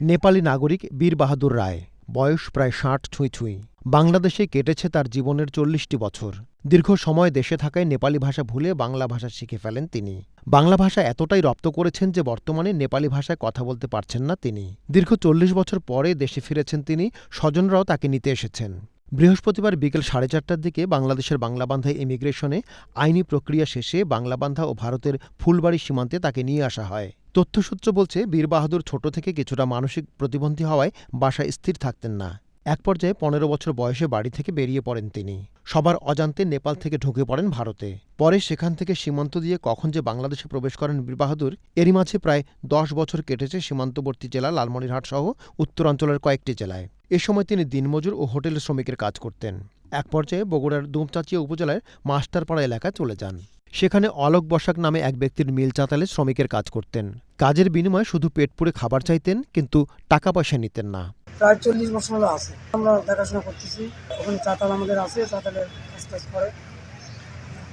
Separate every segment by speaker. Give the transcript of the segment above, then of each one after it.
Speaker 1: নেপালি নাগরিক বীর বাহাদুর রায়, বয়স প্রায় ষাট ছুঁই ছুঁই। বাংলাদেশে কেটেছে তার জীবনের চল্লিশটি বছর। দীর্ঘ সময় দেশে থাকায় নেপালি ভাষা ভুলে বাংলা ভাষা শিখে ফেলেন তিনি। বাংলা ভাষা এতটাই রপ্ত করেছেন যে বর্তমানে নেপালি ভাষায় কথা বলতে পারছেন না তিনি। দীর্ঘ চল্লিশ বছর পরে দেশে ফিরেছেন তিনি, স্বজনরাও তাকে নিতে এসেছেন। বৃহস্পতিবার বিকেল সাড়ে চারটার দিকে বাংলাদেশের বাংলাবান্ধা ইমিগ্রেশনে আইনি প্রক্রিয়া শেষে বাংলাবান্ধা ও ভারতের ফুলবাড়ি সীমান্তে তাকে নিয়ে আসা হয়। তথ্যসূত্র বলছে বীর বাহাদুর ছোট থেকে কিছুটা মানসিক প্রতিবন্ধী হওয়ায় বাসায় স্থির থাকতেন না। এক পর্যায়ে পনেরো বছর বয়সে বাড়ি থেকে বেরিয়ে পড়েন তিনি। সবার অজান্তে নেপাল থেকে ঢুকে পড়েন ভারতে। পরে সেখান থেকে সীমান্ত দিয়ে কখন যে বাংলাদেশে প্রবেশ করেন বীর বাহাদুর এরই মাঝে প্রায় দশ বছর কেটেছে সীমান্তবর্তী জেলা লালমনিরহাট সহ উত্তরাঞ্চলের কয়েকটি জেলায়। এ সময় তিনি দিনমজুর ও হোটেল শ্রমিকের কাজ করতেন। এক পর্যায়ে বগুড়ার দুমচাচিয়া উপজেলার মাস্টারপাড়া এলাকায় চলে যান। সেখানে অলোক বসাক নামে এক ব্যক্তির মিল চাতালে শ্রমিকের কাজ করতেন। কাজের বিনিময়ে শুধু পেট পুড়ে খাবার চাইতেন, কিন্তু টাকা পয়সা নিতেন না।
Speaker 2: প্রায় চল্লিশ বছর হলো আছে। আমরা দেখাশোনা করতেছি। ওখানে চাতাল আমাদের আছে, চাতালের কাজ টাজ করে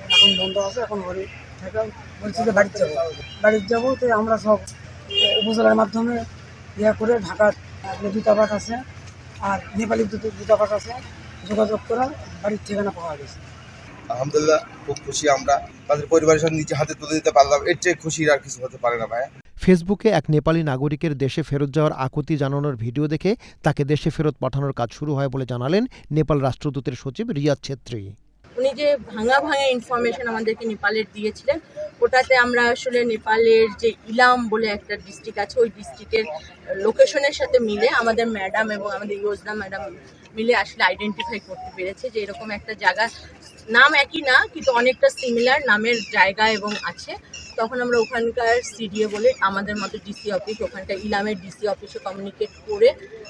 Speaker 2: এখন বন্ধ আছে, এখন ঘরে থেকে বলছি যে বাড়িতে যাব। বাড়িতে যাব, তো আমরা সব উপজেলার মাধ্যমে ইয়ে করে ঢাকার দূতাবাস আছে আর নেপালি দূত- দূতাবাস আছে, যোগাযোগ করা বাড়ির ঠিকানা পাওয়া গেছে।
Speaker 3: আলহামদুলিল্লাহ, খুব খুশি আমরা। তাদের পরিবারের সাথে নিজে হাতে তুলে দিতে পারলাম। এর চেয়ে খুশির আর কিছু হতে পারে না ভাই
Speaker 1: ফেসবুকে এক নেপালি নাগরিকের দেশে ফেরত যাওয়ার আকুতি জানানোর ভিডিও দেখে তাকে দেশে ফেরত পাঠানোর কাজ শুরু হয় বলে জানালেন নেপাল রাষ্ট্রদূতের সচিব রিয়াদ ছেত্রী।
Speaker 4: উনি যে ভাঙা ভাঙা ইনফরমেশন আমাদেরকে নেপালের দিয়েছিলেন, ওটাতে আমরা আসলে নেপালের যে ইলাম বলে একটা ডিস্ট্রিক্ট আছে, ওই ডিস্ট্রিক্টের লোকেশনের সাথে মিলে আমাদের ম্যাডাম এবং আমাদের ইয়োজনা ম্যাডাম মিলে আসলে আইডেন্টিফাই করতে পেরেছে যে এরকম একটা জায়গা, নাম একই না, কিন্তু অনেকটা সিমিলার নামের জায়গা এবং আছে। তখন আমরা ওখানকার সিডিএ বলে আমাদের মতো ডিসি অফিস ওখানকার ইলামের ডিসি অফিসে কমিউনিকেট করে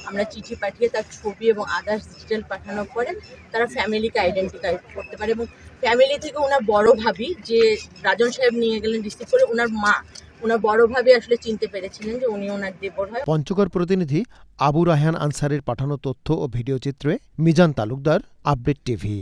Speaker 4: আমরা চিঠি পাঠিয়ে তার ছবি এবং আদার্স ডিটেল পাঠানোর পরে তারা ফ্যামিলিকে আইডেন্টিফাই করতে পারে এবং ফ্যামিলি থেকে ওনার বড় ভাবি যে রাজন সাহেব নিয়ে গেলেন রিসিভ করে, ওনার মা, ওনার বড় ভাবি আসলে চিনতে পেরেছিলেন যে উনি ওনার দেবর হয়।
Speaker 1: পঞ্চগড় প্রতিনিধি আবু রায়হান আনসারের পাঠানো তথ্য ও ভিডিও চিত্রে মিজান তালুকদার আপডেট টিভি